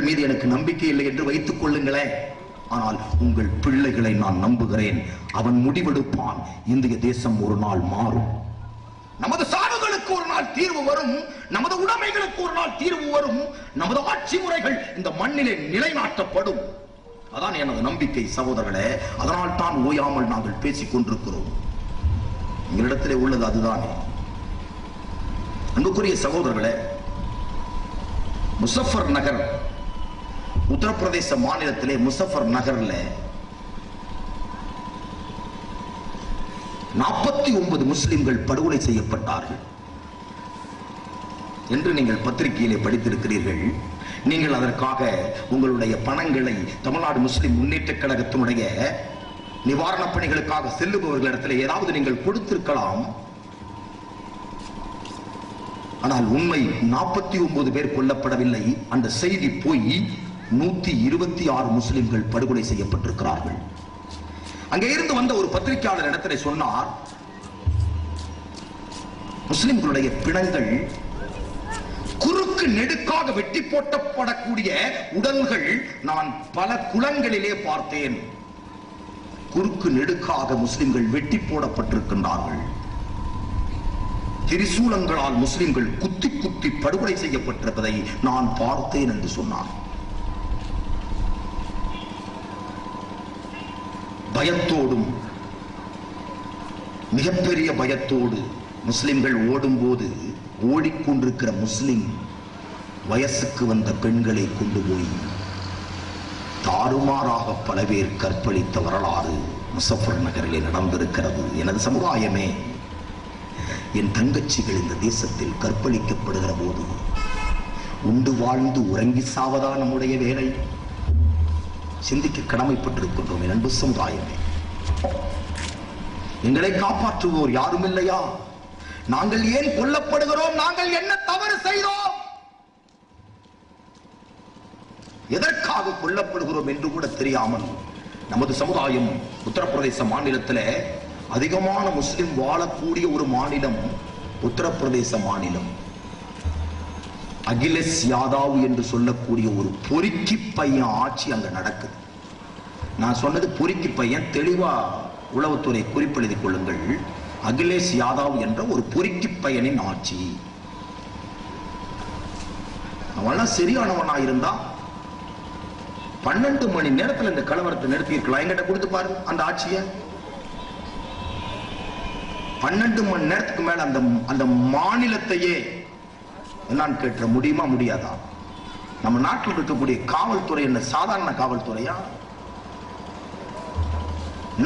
உங்கள் மீது எனக்கு நம்பிக்கை இல்லை என்று வைத்துக் கொள்ளுங்களேன். ஆனால் உங்கள் பிள்ளைகளை நான் நம்புகிறேன். அவன் முடிவெடுப்பான். இந்திய தேசம் ஒரு நாள் மாறும். நமது சாவுகளுக்கு ஒரு நாள் தீர்வு வரும். நமது உடைமைகளுக்கு ஒரு நாள் தீர்வு வரும். நமது ஆட்சி முறைகள் இந்த மண்ணிலே நிலைநாட்டப்படும். அதான் எனது நம்பிக்கை சகோதரர்களே. அதனால் தான் ஓயாமல் நாங்கள் பேசிக் கொண்டிருக்கிறோம். எங்களிடத்திலே உள்ளது அதுதானே. அன்புக்குரிய சகோதரர்களே முசஃபர் நகர் உத்தரப்பிரதேச மாநிலத்திலே முசஃபர் நகர்ல நாற்பத்தி ஒன்பது முஸ்லிம்கள் படுகொலை செய்யப்பட்டார்கள். என்று நீங்கள் பத்திரிகையிலே படித்திருக்கிறீர்கள். நீங்கள் அதற்காக உங்களுடைய பணங்களை தமிழ்நாடு முஸ்லிம் முன்னேற்ற கழகத்தினுடைய நிவாரணப் பணிகளுக்காக செல்லுபவர்களிடத்தில் ஏதாவது நீங்கள் கொடுத்திருக்கலாம். ஆனால் உண்மை நாற்பத்தி ஒன்பது பேர் கொல்லப்படவில்லை. அந்த செய்தி போய் நூத்தி இருபத்தி ஆறு முஸ்லிம்கள் படுகொலை செய்யப்பட்டிருக்கிறார்கள். அங்கே இருந்து வந்த ஒரு பத்திரிகையாளர் இடத்துல சொன்னார் முஸ்லிம்களுடைய பிணங்கள் குறுக்கு நெடுக்காக வெட்டி போட்டப்படக்கூடிய உடல்கள் நான் பல குளங்களிலே பார்த்தேன். குறுக்கு நெடுக்காக முஸ்லிம்கள் வெட்டி போடப்பட்டிருக்கின்றார்கள். திரிசூலங்களால் முஸ்லிம்கள் குத்தி குத்தி படுகொலை செய்யப்பட்டிருப்பதை நான் பார்த்தேன் என்று சொன்னார். பயத்தோடும் மிகப்பெரிய பயத்தோடு முஸ்லிம்கள் ஓடும்போது ஓடிக்கொண்டிருக்கிற முஸ்லிம் வயசுக்கு வந்த பெண்களை கொண்டு போய் தாறுமாறாக பல பேர் கற்பழித்த வரலாறு முசஃபர் நகரிலே நடந்திருக்கிறது. எனது சமுதாயமே என் தங்கச்சிகள் இந்த தேசத்தில் கற்பழிக்கப்படுகிற போது உண்டு வாழ்ந்து உறங்கி சாவதா நம்முடைய வேலை. சிந்திக்க கடமைப்பட்டிருக்கின்றோம் என் அன்பு சமுதாயமே. எங்களை காப்பாற்றுவோர் யாரும் இல்லையா? நாங்கள் ஏன் கொல்லப்படுகிறோம்? நாங்கள் என்ன தவறு செய்தோம்? எதற்காக கொல்லப்படுகிறோம் என்று கூட தெரியாமல் நமது சமுதாயம் உத்தரப்பிரதேச மாநிலத்தில் அதிகமான முஸ்லிம் வாழக்கூடிய ஒரு மாநிலம் உத்தரப்பிரதேச மாநிலம். அகிலேஷ் யாதவ் என்று சொல்லக்கூடிய ஒரு பொறுக்கி பையன் ஆட்சி அங்க நடக்குது. நான் சொன்னது பொறுக்கி பையன் தெளிவா உளவுத்துறை குறிப்பெழுதி கொள்ளுங்கள். அகிலேஷ் யாதவ் என்ற ஒரு பொறுக்கி பையனின் ஆட்சி. அவன்லாம் சரியானவனா இருந்தா பன்னெண்டு மணி நேரத்தில் இந்த கலவரத்தை நிறுத்தியிருக்கலாம். எங்கிட்ட கொடுத்து பாரு அந்த ஆட்சியை. பன்னெண்டு மணி நேரத்துக்கு மேல அந்த அந்த மாநிலத்தையே என்னன்னு கேட்ட முடியுமா முடியாதா? நம்ம நாட்டில் இருக்கக்கூடிய காவல்துறை என்ன சாதாரண காவல்துறையா?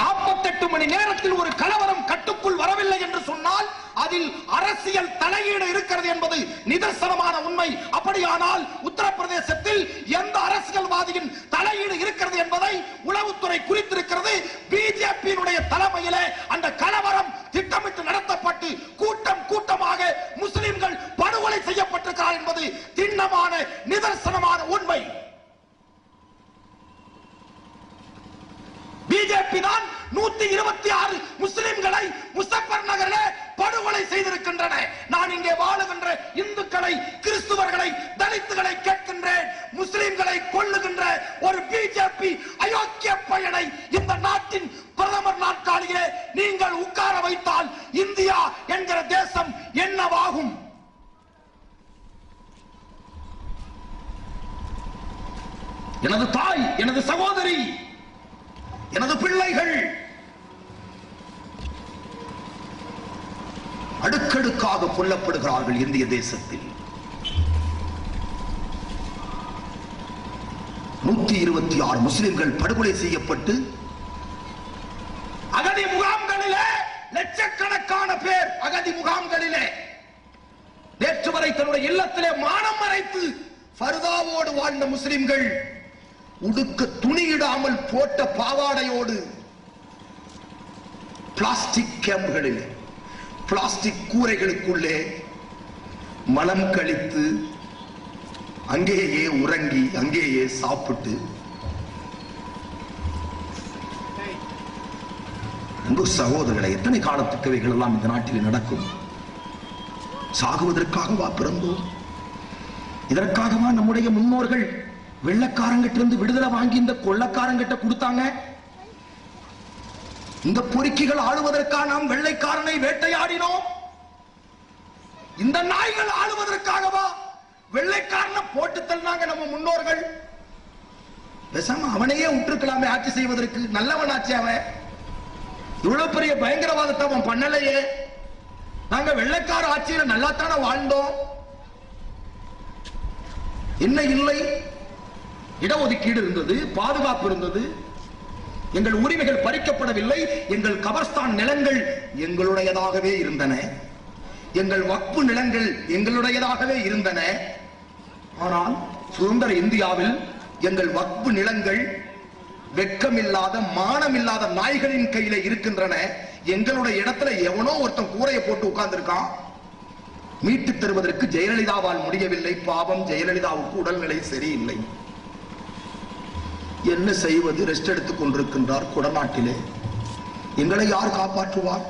நாற்பத்தெட்டு மணி நேரத்தில் ஒரு கலவரம் கட்டுக்குள் வரவில்லை என்று சொன்னால் அதில் அரசியல் தலையீடு இருக்கிறது என்பது நிதர்சனமான உண்மை. அப்படியானால் உத்தரப்பிரதேசத்தில் எந்த அரசியல்வாதியின் தலையீடு இருக்கிறது என்பதை உளவுத்துறை குறித்திருக்கிறது. பிஜேபியினுடைய தலைமையிலே அந்த கலவரம் திட்டமிட்டு நடத்தப்பட்டு கூட்டம் கூட்டமாக முஸ்லிம்கள் படுகொலை செய்யப்பட்டிருக்கிறார் என்பது திண்ணமான நிதர்சனமான உண்மை பிஜேபி தான் நூத்தி இருபத்தி ஆறு முஸ்லிம்களை முசப்பர் நகரிலே படுகொலை செய்திருக்கின்றன நான் இங்கே வாழுகின்ற இந்துக்களை கிறிஸ்துவர்களை தலித்துகளை கேட்கின்றேன் முஸ்லிம்களை கொள்ளுகின்ற ஒரு பிஜேபி அயோக்கிய பயனை இந்த நாட்டின் பிரதமர் நாற்காலியிலே நீங்கள் உட்கார வைத்தால் இந்தியா என்கிற தேசம் என்னவாகும்? எனது தாய் எனது சகோதரி எனது பிள்ளைகள் அடுக்கடுக்காக கொல்லப்படுகிறார்கள் இந்திய தேசத்தில். நூத்தி இருபத்தி ஆறு முஸ்லிம்கள் படுகொலை செய்யப்பட்டு அகதி முகாம்களிலே லட்சக்கணக்கான பேர் அகதி முகாம்களிலே நேற்று வரை தன்னுடைய இல்லத்திலே மானம் மறைத்து ஃபர்தாவோடு வாழ்ந்த முஸ்லிம்கள் உடுக்க துணியிடாமல் போட்ட பாவாடையோடு பிளாஸ்டிக் கேம்புகளில் பிளாஸ்டிக் கூரைகளுக்குள்ளே மலம் கழித்து அங்கேயே உறங்கி அங்கேயே சாப்பிட்டு. அன்பு சகோதரர்களை எத்தனை காலத்துக்கு இவைகள் எல்லாம் இந்த நாட்டில் நடக்கும்? சாகுவதற்காகவா பிறந்தோம்? இதற்காகவா நம்முடைய முன்னோர்கள் வெள்ளக்காரங்கிட்ட இருந்து விடுதலை வாங்கி இந்த கொள்ளக்காரங்கிட்ட கொடுத்தாங்க? இந்த பொறுக்கிகள் ஆளுவதற்காக நாம் வெள்ளைக்காரனை வேட்டையாடினோம்? இந்த நாய்கள் ஆளுவதற்காகவா வெள்ளைக்காரனை போட்டு தள்ளினாங்க நம்ம முன்னோர்கள். பேசாம அவனையே விட்டுருக்கலாமே ஆட்சி செய்வதற்கு. நல்லவன் ஆச்சு அவன். இவ்வளவு பெரிய பயங்கரவாதத்தை அவன் பண்ணலையே. நாங்க வெள்ளைக்கார ஆட்சியில நல்லாத்தானே வாழ்ந்தோம். என்ன இல்லை? இடஒதுக்கீடு இருந்தது பாதுகாப்பு இருந்தது. எங்கள் உரிமைகள் பறிக்கப்படவில்லை எங்கள் கபர்ஸ்தான் நிலங்கள் எங்களுடையதாகவே இருந்தன. எங்கள் வக்பு நிலங்கள் எங்களுடையதாகவே இருந்தன. ஆனால் சுதந்திர இந்தியாவில் எங்கள் வக்பு நிலங்கள் வெக்கமில்லாத மானமில்லாத நாய்களின் கையில இருக்கின்றன. எங்களுடைய இடத்துல எவனோ ஒருத்தன் கூரையை போட்டு உட்கார்ந்திருக்கான். மீட்டு தருவதற்கு ஜெயலலிதாவால் முடியவில்லை. பாவம் ஜெயலலிதாவுக்கு உடல்நிலை சரியில்லை. என்ன செய்வது? ரெஸ்ட் எடுத்துக் கொண்டிருக்கின்றார் குடநாட்டிலே. எங்களை யார் காப்பாற்றுவார்?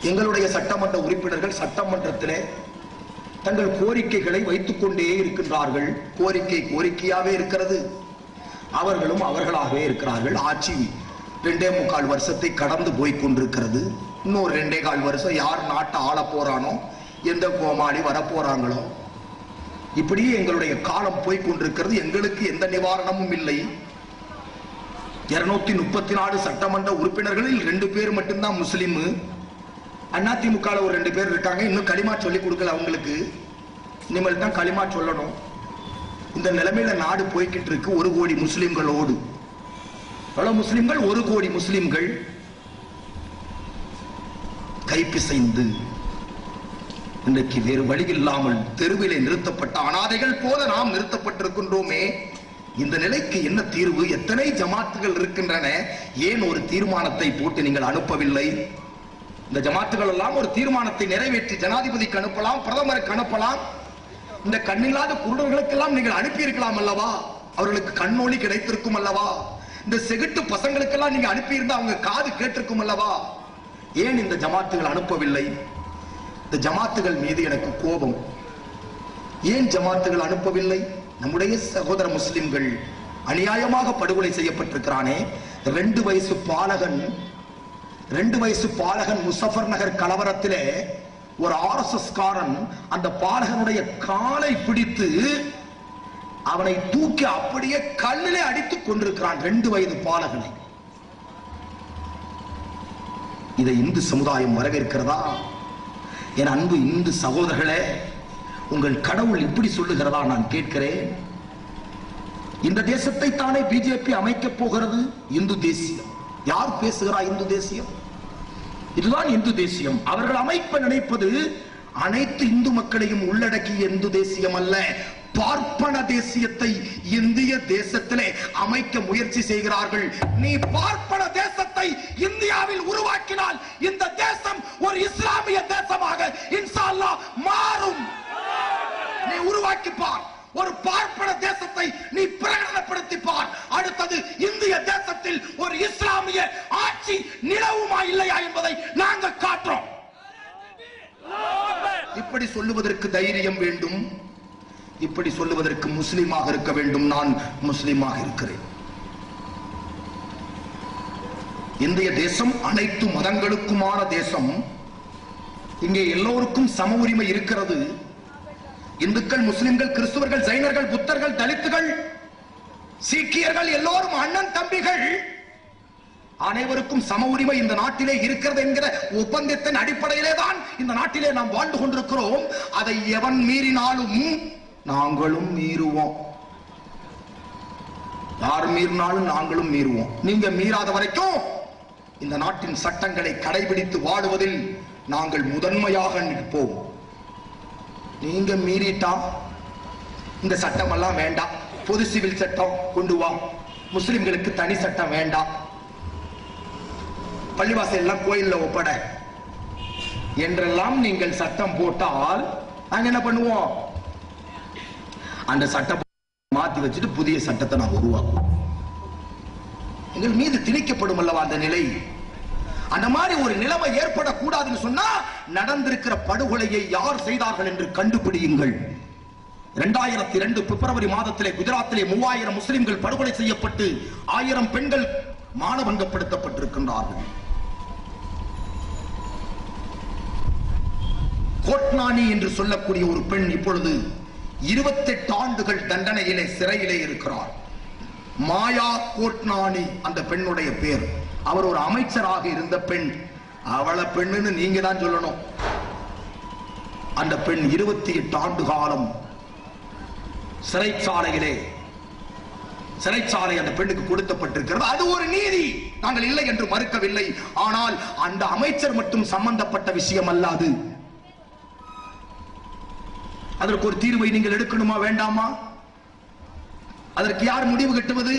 எங்களுடைய சட்டமன்ற உறுப்பினர்கள் சட்டமன்றத்திலே தங்கள் கோரிக்கைகளை வைத்துக் கொண்டே இருக்கின்றார்கள். கோரிக்கை கோரிக்கையாகவே இருக்கிறது. அவர்களும் அவர்களாகவே இருக்கிறார்கள். ஆட்சி ரெண்டே முக்கால் வருஷத்தை கடந்து போய் கொண்டிருக்கிறது. இன்னொரு ரெண்டே கால் வருஷம் யார் நாட்டை ஆள போறானோ எந்த கோமாளி வரப்போறாங்களோ இப்படியே எங்களுடைய காலம் போய் கொண்டிருக்கிறது. எங்களுக்கு எந்த நிவாரணமும் இல்லை. இருநூத்தி முப்பத்தி நாலு சட்டமன்ற உறுப்பினர்களில் ரெண்டு பேர் மட்டும்தான் முஸ்லிம். அதிமுக ஒரு ரெண்டு பேர் இருக்காங்க. இன்னும் களிமா சொல்லி கொடுக்கல அவங்களுக்கு. இனிமேல் தான் களிமா சொல்லணும். இந்த நிலைமையில நாடு போய்கிட்டு இருக்கு. ஒரு கோடி முஸ்லிம்களோடு. பல முஸ்லிம்கள் ஒரு கோடி முஸ்லிம்கள் கைப்பிசைந்து இன்றைக்கு வேறு வழி இல்லாமல் தெருவிலே நிறுத்தப்பட்ட அனாதைகள் போல நாம் நிறுத்தப்பட்டிருக்கின்றோமே. இந்த நிலைக்கு என்ன தீர்வு? எத்தனை ஜமாத்துகள் இருக்கின்றன? ஏன் ஒரு தீர்மானத்தை போட்டு நீங்கள் அனுப்பவில்லை? இந்த ஜமாத்துகள் எல்லாம் ஒரு தீர்மானத்தை நிறைவேற்றி ஜனாதிபதிக்கு அனுப்பலாம் பிரதமருக்கு அனுப்பலாம். இந்த கண்ணில்லாத குருடர்களுக்கெல்லாம் நீங்கள் அனுப்பி இருக்கலாம் அல்லவா? அவர்களுக்கு கண்ணொளி கிடைத்திருக்கும் அல்லவா? இந்த செகுட்டு பசங்களுக்கெல்லாம் நீங்க அனுப்பியிருந்தா அவங்க காது கேட்டிருக்கும் அல்லவா? ஏன் இந்த ஜமாத்துகள் அனுப்பவில்லை? இந்த ஜமாத்துகள் மீது எனக்கு கோபம். ஏன் ஜமாத்துகள் அனுப்பவில்லை? நம்முடைய சகோதர முஸ்லிம்கள் அநியாயமாக படுகொலை செய்யப்பட்டிருக்கிறானே. ரெண்டு வயசு பாலகன் ரெண்டு வயசு பாலகன் முசஃபர் நகர் கலவரத்திலே ஒரு ஆர்எஸ்எஸ் காரன் அந்த பாலகனுடைய காலை பிடித்து அவனை தூக்கி அப்படியே கல்லிலே அடித்துக் கொண்டிருக்கிறான் ரெண்டு வயது பாலகனை. இதை இந்து சமுதாயம் வரவேற்கிறதா? என் அன்பு இந்து சகோதரர்களே உங்கள் கடவுள் இப்படி சொல்லுகிறதா நான் கேட்கிறேன். இந்த தேசத்தை தானே பிஜேபி அமைக்கப் போகிறது? இந்து தேசியம். யார் பேசுகிறா இந்து தேசியம்? இதுதான் இந்து தேசியம். அவர்கள் அமைப்ப நினைப்பது அனைத்து இந்து மக்களையும் உள்ளடக்கிய இந்து தேசியம் அல்ல. பார்ப்பன தேசியத்தை இந்திய தேசத்திலே அமைக்க முயற்சி செய்கிறார்கள். நீ பார்ப்பன தேசத்தை இந்தியாவில் உருவாக்கினால் இந்த தேசம் ஒரு இஸ்லாமிய தேசமாக இன்சால்லா மாறும். நீ உருவாக்கி பார் ஒரு பார்ப்பன தேசத்தை நீ பிரகடனப்படுத்தி சொல்லுவதற்கு தைரியம் வேண்டும். இப்படி சொல்லுவதற்கு முஸ்லிமாக இருக்க வேண்டும். நான் முஸ்லீமாக இருக்கிறேன். இந்திய தேசம் அனைத்து மதங்களுக்குமான தேசம். இங்கே எல்லோருக்கும் சம உரிமை இருக்கிறது. இந்துக்கள் முஸ்லிம்கள் கிறிஸ்துவர்கள் ஜைனர்கள் புத்தர்கள் தலித்துகள் சீக்கியர்கள் எல்லோரும் அண்ணன் தம்பிகள் அனைவருக்கும் சம உரிமை இந்த நாட்டிலே இருக்கிறது என்கிற ஒப்பந்தத்தின் அடிப்படையிலே தான் இந்த நாட்டிலே நாம் வாழ்ந்து கொண்டிருக்கிறோம். அதை எவன் மீறினாலும் நாங்களும் மீறுவோம். யார் மீறினாலும் நாங்களும் மீறுவோம். நீங்க மீறாத வரைக்கும் இந்த நாட்டின் சட்டங்களை கடைபிடித்து வாடுவதில் நாங்கள் முதன்மையாக நிற்போம். நீங்க மீறிட்டா இந்த சட்டம் எல்லாம் வேண்டாம். பொது சிவில் சட்டம் கொண்டு வா. முஸ்லிம்களுக்கு தனி சட்டம் வேண்டாம். பள்ளிவாசல் எல்லாம் கோயில்ல ஒப்பட. என்றெல்லாம் நீங்கள் சட்டம் போட்டால் நாங்க என்ன பண்ணுவோம்? அந்த சட்டம் மாத்தி வச்சுட்டு புதிய சட்டத்தை நான் உருவாக்குவோம். எங்கள் மீது திணிக்கப்படும் அல்லவா அந்த நிலை? அந்த மாதிரி ஒரு நிலைமை ஏற்படக்கூடாதுன்னு சொன்னா நடந்திருக்கிற படுகொலையை யார் செய்தார்கள் என்று கண்டுபிடியுங்கள். இரண்டாயிரத்தி இரண்டு பிப்ரவரி மாதத்திலே குஜராத்திலே மூவாயிரம் முஸ்லிம்கள் படுகொலை செய்யப்பட்டு ஆயிரம் பெண்கள் மானபங்கப்படுத்தப்பட்டிருக்கின்றார்கள். கோட்னானி என்று சொல்லக்கூடிய ஒரு பெண் இப்பொழுது இருபத்தெட்டு ஆண்டுகள் தண்டனையிலே சிறையிலே இருக்கிறார் மாயா கோட்னானி அந்த பெண்ணுடைய பேர். அவர் ஒரு அமைச்சராக இருந்த பெண். அவளை பெண்ணுன்னு நீங்க தான் சொல்லணும். அந்த பெண் இருபத்தி எட்டு ஆண்டு காலம் சிறைச்சாலையிலே சிறைச்சாலை அந்த பெண்ணுக்கு கொடுத்தப்பட்டிருக்கிறது அது ஒரு நீதி. நாங்கள் இல்லை என்று மறுக்கவில்லை. ஆனால் அந்த அமைச்சர் மட்டும் சம்பந்தப்பட்ட விஷயம் அல்லாது அதற்கு ஒரு தீர்வை நீங்கள் எடுக்கணுமா வேண்டாமா? அதற்கு யார் முடிவு கட்டுவது?